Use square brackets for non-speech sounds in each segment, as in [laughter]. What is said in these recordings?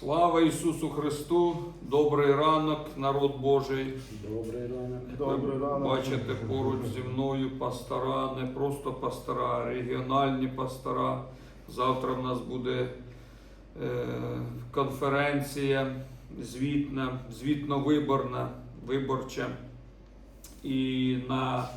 Слава Ісусу Христу! Добрий ранок, народ Божий. Добрий ранок. Добрий ранок. Бачите поруч зі мною пастора, не просто пастора, а регіональні пастора. Завтра в нас буде е, конференція звітна, звітно-виборна, виборча. І на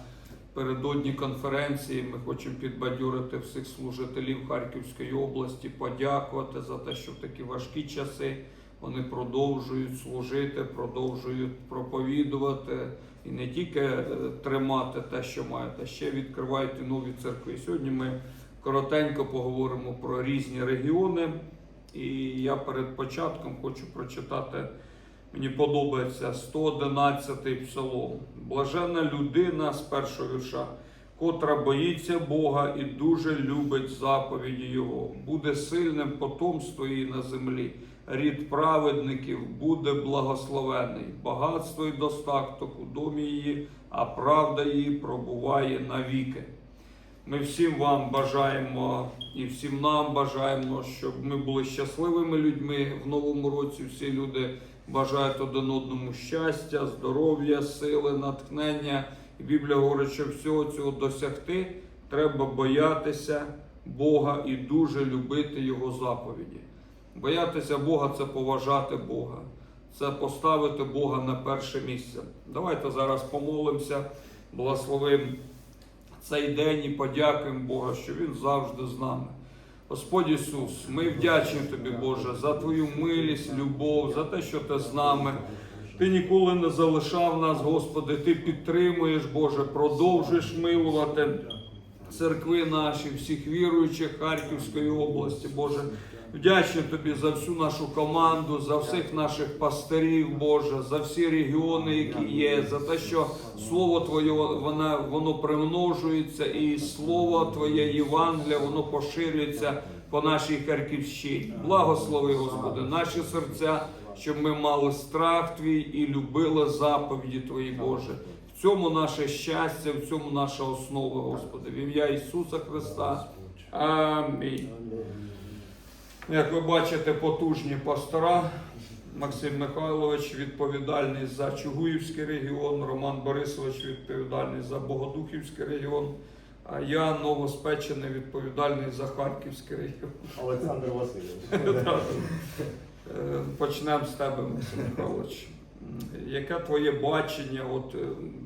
передодні конференції ми хочемо підбадьорити всіх служителів Харківської області, подякувати за те, що в такі важкі часи вони продовжують служити, продовжують проповідувати і не тільки е, тримати те, що мають, а ще відкривають і нові церкви. Сьогодні ми коротенько поговоримо про різні регіони. І я перед початком хочу прочитати. Мені подобається 111-й псалом. Блаженна людина з першого вірша, котра боїться Бога і дуже любить заповіді Його. Буде сильним потомство її на землі. Рід праведників буде благословений, багатство і достаток у домі її, а правда її пробуває навіки. Ми всім вам бажаємо і всім нам бажаємо, щоб ми були щасливими людьми в новому році. Всі люди бажають один одному щастя, здоров'я, сили, натхнення. І Біблія говорить, що всього цього досягти треба боятися Бога і дуже любити Його заповіді. Боятися Бога це поважати Бога, це поставити Бога на перше місце. Давайте зараз помолимося, благословимо цей день і подякуємо Бога, що Він завжди з нами. Господь Ісус, ми вдячні Тобі, Боже, за Твою милість, любов, за те, що Ти з нами. Ти ніколи не залишав нас, Господи, Ти підтримуєш, Боже, продовжуєш милувати церкви наші, всіх віруючих Харківської області, Боже. Вдячні тобі за всю нашу команду, за всіх наших пастирів, Боже, за всі регіони, які є, за те, що Слово Твоє воно, воно примножується, і Слово Твоє Євангелія, воно поширюється по нашій Харківщині. Благослови, Господи, наші серця, щоб ми мали страх Твій і любили заповіді Твої, Боже. Цьому наше щастя, в цьому наша основа, Господи, в ім'я Ісуса Христа. Амінь. Як ви бачите, потужні пастора. Максим Михайлович відповідальний за Чугуївський регіон, Роман Борисович відповідальний за Богодухівський регіон, а я новоспечений відповідальний за Харківський регіон. Олександр Васильович. [laughs] Е, Почнемо з тебе, Максим Михайлович. Яке твоє бачення? От е, по-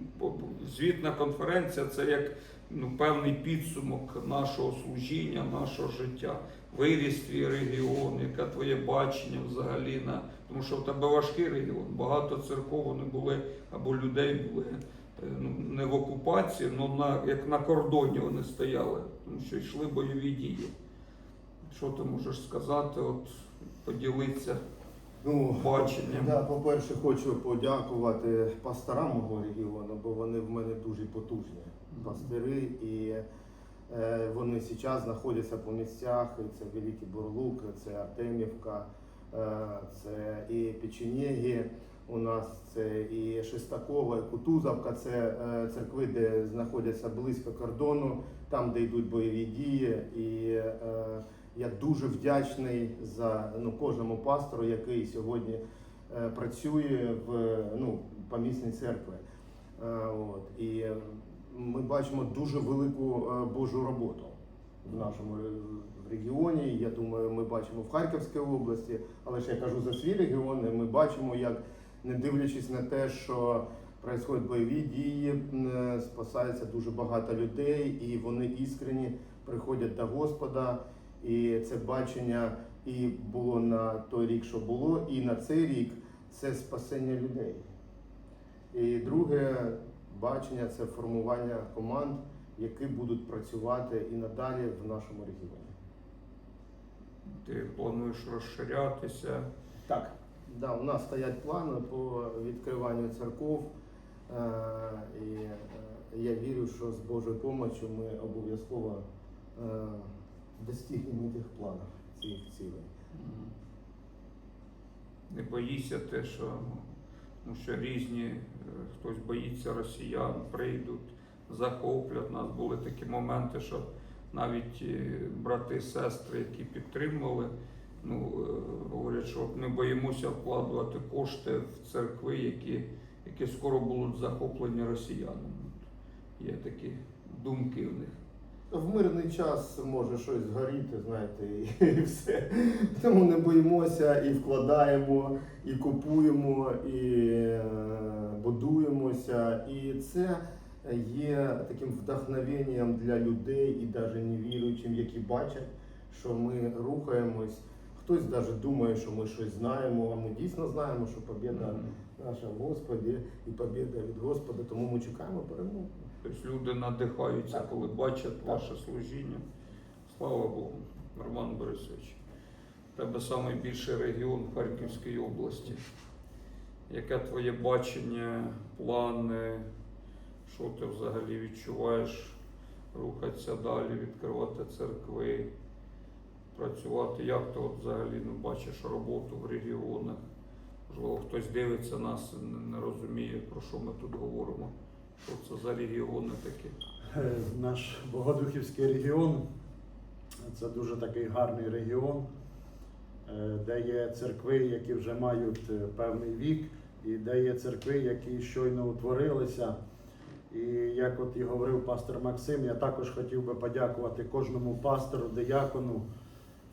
звітна конференція це як ну, певний підсумок нашого служіння, нашого життя. Виріс твій регіон, яке твоє бачення взагалі на тому, що в тебе важкий регіон, багато церков вони були або людей були е, ну, не в окупації, але на, як на кордоні вони стояли, тому що йшли бойові дії. Що ти можеш сказати? От поділитися Ну, баченням. да, по-перше, хочу подякувати пасторам мого регіону, бо вони в мене дуже потужні пастири, і е, вони зараз знаходяться по місцях. І це Великий Бурлук, це Артемівка, е, це і Печенєгі. У нас це і Шестакова, і Кутузовка, це е, церкви, де знаходяться близько кордону, там, де йдуть бойові дії. І е, я дуже вдячний за ну, кожному пастору, який сьогодні е, працює в ну, помісній церкві. Е, от. І е, ми бачимо дуже велику е, Божу роботу в нашому регіоні. Я думаю, ми бачимо в Харківській області, але ж я кажу за свій регіон, ми бачимо, як не дивлячись на те, що происходять бойові дії, м, спасається дуже багато людей, і вони іскренні приходять до Господа. І це бачення і було на той рік, що було, і на цей рік це спасення людей. І друге бачення це формування команд, які будуть працювати і надалі в нашому регіоні. Ти плануєш розширятися. Так. Да, у нас стоять плани по відкриванню церков, е, і е, я вірю, що з Божою допомогою ми обов'язково е, достигнемо тих планів, цих цілей. Не боїшся те, що, ну, що різні, е, хтось боїться росіян, прийдуть, захоплять. У нас були такі моменти, що навіть е, брати, сестри, які підтримували, ну, е, говорять, що ми боїмося вкладувати кошти в церкви, які, які скоро будуть захоплені росіянами. Є такі думки в них. В мирний час може щось згоріти, знаєте, і, [laughs] і все. Тому не боїмося і вкладаємо, і купуємо, і е, будуємося. І це є таким вдохновенням для людей і навіть невіруючим, які бачать, що ми рухаємось. Хтось навіть думає, що ми щось знаємо, а ми дійсно знаємо, що побіда наша в Господі і побіда від Господа, тому ми чекаємо перемоги. Тобто люди надихаються, коли бачать ваше служіння. Слава Богу, Роман Борисович. Тебе найбільший регіон в Харківській області. Яке твоє бачення, плани? Що ти взагалі відчуваєш? Рухатися далі, відкривати церкви, працювати. Як ти от взагалі ну, бачиш роботу в регіонах? Можливо, хтось дивиться нас і не розуміє, про що ми тут говоримо. Що це за регіони такі? Е, Наш Богодухівський регіон це дуже такий гарний регіон, е, де є церкви, які вже мають е, певний вік, і де є церкви, які щойно утворилися. І як от і говорив пастор Максим, я також хотів би подякувати кожному пастору, диякону,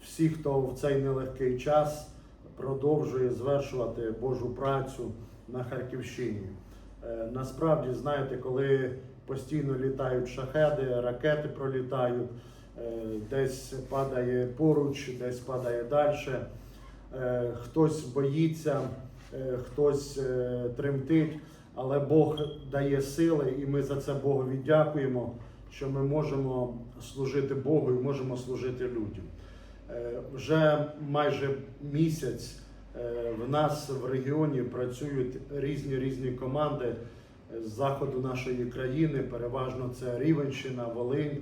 всі, хто в цей нелегкий час продовжує звершувати Божу працю на Харківщині. Е, Насправді, знаєте, коли постійно літають шахеди, ракети пролітають, е, десь падає поруч, десь падає далі. Е, Хтось боїться, хтось тремтить, але Бог дає сили, і ми за це Богові дякуємо, що ми можемо служити Богу і можемо служити людям. Вже майже місяць в нас в регіоні працюють різні різні команди з заходу нашої країни. Переважно це Рівенщина, Волинь,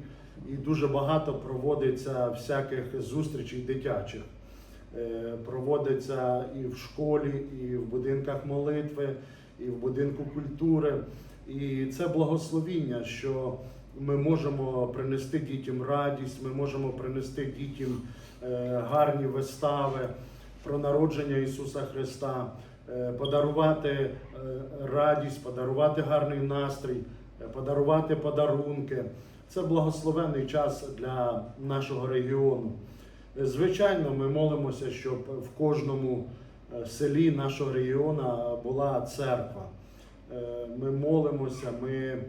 і дуже багато проводиться всяких зустрічей дитячих. Е, Проводиться і в школі, і в будинках молитви, і в будинку культури. І це благословіння, що ми можемо принести дітям радість, ми можемо принести дітям е, гарні вистави про народження Ісуса Христа, е, подарувати е, радість, подарувати гарний настрій, е, подарувати подарунки. Це благословенний час для нашого регіону. Звичайно, ми молимося, щоб в кожному селі нашого регіону була церква. Ми молимося, ми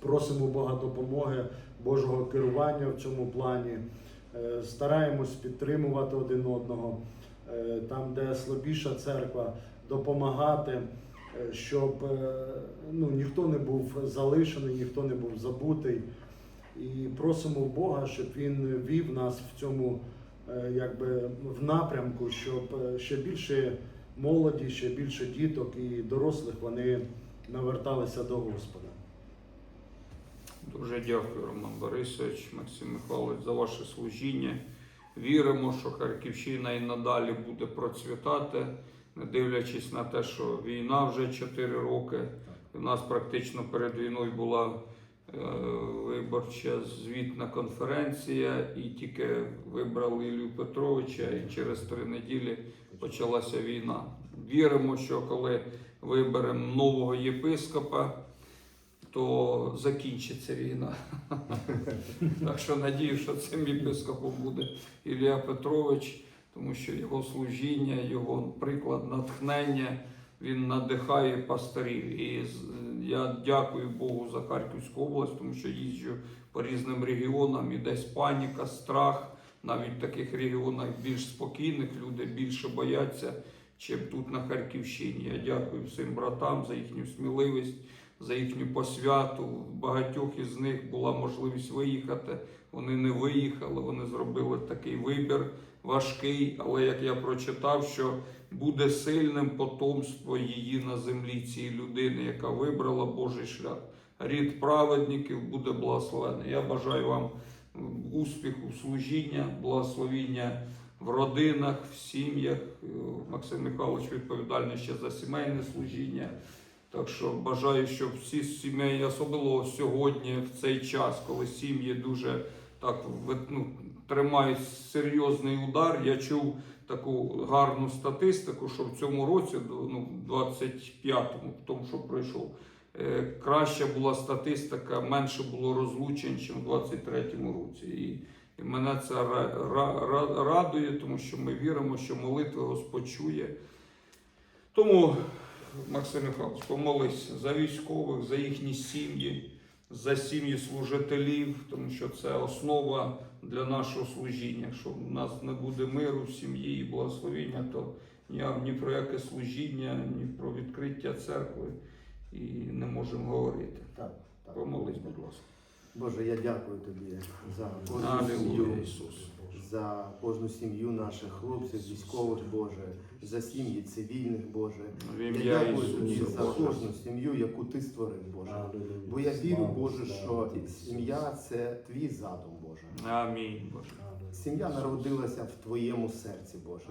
просимо Бога допомоги, Божого керування в цьому плані. Стараємось підтримувати один одного, там, де слабіша церква, допомагати, е, щоб е, ну, ніхто не був залишений, ніхто не був забутий. І просимо Бога, щоб Він вів нас в цьому е, якби, в напрямку, щоб е, ще більше молоді, ще більше діток і дорослих вони наверталися до Господа. Дуже дякую, Роман Борисович, Максим Михайлович, за ваше служіння. Віримо, що Харківщина і надалі буде процвітати, не дивлячись на те, що війна вже 4 роки. У нас практично перед війною була е, виборча звітна конференція, і тільки вибрали Іллю Петровича, і через три неділі почалася війна. Віримо, що коли виберемо нового єпископа, то закінчиться війна. [laughs] так що надію, що цим єпископом буде Ілля Петрович, тому що його служіння, його приклад натхнення, він надихає пасторів. І я дякую Богу за Харківську область, тому що їжджу по різним регіонам і десь паніка, страх. Навіть в таких регіонах більш спокійних люди більше бояться, чим тут на Харківщині. Я дякую всім братам за їхню сміливість за їхню посвяту. Багатьох із них була можливість виїхати. Вони не виїхали, вони зробили такий вибір важкий. Але як я прочитав, що буде сильним потомство її на землі, цієї людини, яка вибрала Божий шлях. Рід праведників буде благословений. Я бажаю вам успіху, служіння, благословіння в родинах, в сім'ях. Е, Максим Михайлович відповідальний ще за сімейне служіння. Так що бажаю, щоб всі сім'ї, особливо сьогодні, в цей час, коли сім'ї дуже так ну, тримають серйозний удар. Я чув таку гарну статистику, що в цьому році, ну, 25-му, в тому, що пройшов, е, краща була статистика, менше було розлучень, ніж в 23-му році. І мене це ра- ра- ра- радує, тому що ми віримо, що молитва Господь чує. Тому, Максим Михайлович, помолись за військових, за їхні сім'ї, за сім'ї служителів, тому що це основа для нашого служіння. Якщо в нас не буде миру в сім'ї і благословіння, то ні про яке служіння, ні про відкриття церкви і не можемо говорити. Так, так. Помолись, будь ласка. Боже, я дякую тобі за кожну сім'ю, за кожну сім'ю наших хлопців, військових, Боже, за сім'ї цивільних, Боже. Я дякую тобі за кожну сім'ю, яку ти створив, Боже. Бо я вірю, Боже, що сім'я це твій задум, Боже. Амінь, Боже. Сім'я народилася в твоєму серці, Боже.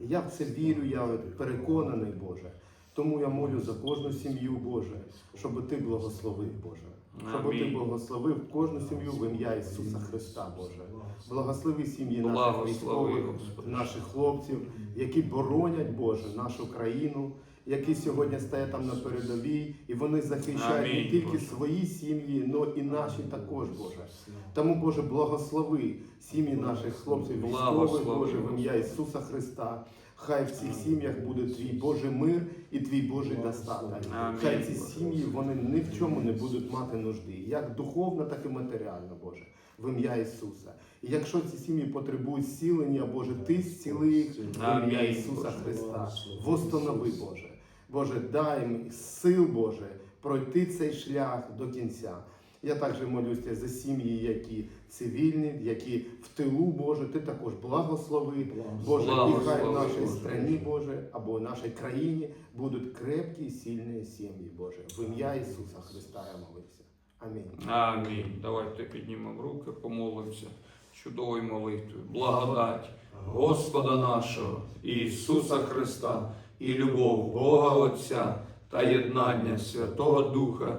Я в це вірю, я переконаний,Оже. Тому я молю за кожну сім'ю, Боже, щоб ти благословив, Боже. Щоб ти благословив кожну сім'ю в ім'я Ісуса Христа, Боже. Благослови сім'ї наших військових, наших хлопців, які боронять, Боже, нашу країну, які сьогодні стоять там на передовій, і вони захищають Амінь, не тільки Боже. свої сім'ї, але і наші також, Боже. Тому, Боже, благослови сім'ї наших хлопців, військових, Боже, в ім'я Ісуса Христа. Хай в цих сім'ях буде твій Божий мир і твій Божий достаток. Хай ці сім'ї вони ні в чому не будуть мати нужди, як духовно, так і матеріально, Боже, в ім'я Ісуса. І якщо ці сім'ї потребують зцілення, Боже, ти зціли їх в ім'я Ісуса Христа. Востанови, Боже. Боже, дай їм сил, Боже, пройти цей шлях до кінця. Я також молюся за сім'ї, які цивільні, які в тилу, Боже, ти також благослови. Боже, і хай в нашій страні, Боже, або в нашій країні будуть крепкі і сильні сім'ї, Боже. В ім'я Ісуса Христа я молився. Амінь. Амінь. Давайте піднімемо руки, помолимося чудовою молитвою. Благодать Господа нашого Ісуса Христа і любов Бога Отця та єднання Святого Духа